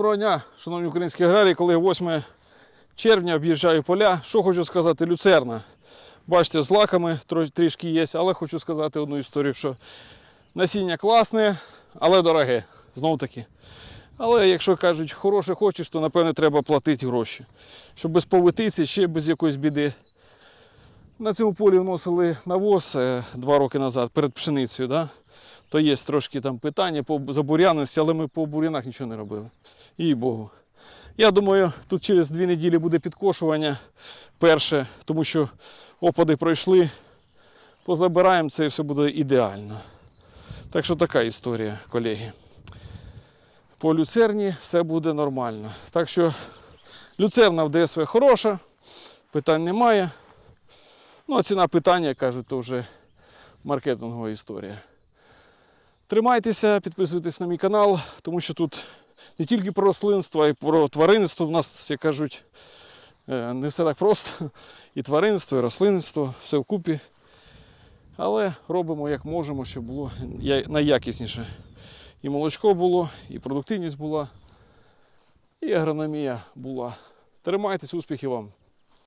Доброго дня, шановні українські аграрії, коли 8 червня об'їжджаю поля. Що хочу сказати, люцерна. Бачите, з лаками трішки є, але хочу сказати одну історію, що насіння класне, але дороге. Знову таки. Але якщо кажуть, хороше хочеш, то напевне треба платити гроші. Щоб без повитиці, ще без якоїсь біди. На цьому полі вносили навоз е, два роки назад перед пшеницею. Да? То є трошки там питання по забуряності, але ми по бур'янах нічого не робили. І Богу. Я думаю, тут через дві неділі буде підкошування перше, тому що опади пройшли. Позабираємо це і все буде ідеально. Так що така історія, колеги. По люцерні все буде нормально. Так що люцерна в ДСВ хороша, питань немає. Ну, а ціна питання, кажуть, то вже маркетингова історія. Тримайтеся, підписуйтесь на мій канал, тому що тут не тільки про рослинство, а й про тваринництво. У нас, як кажуть, е, не все так просто. І тваринництво, і рослинництво, все вкупі. Але робимо як можемо, щоб було найякісніше. І молочко було, і продуктивність була, і агрономія була. Тримайтесь, успіхів вам!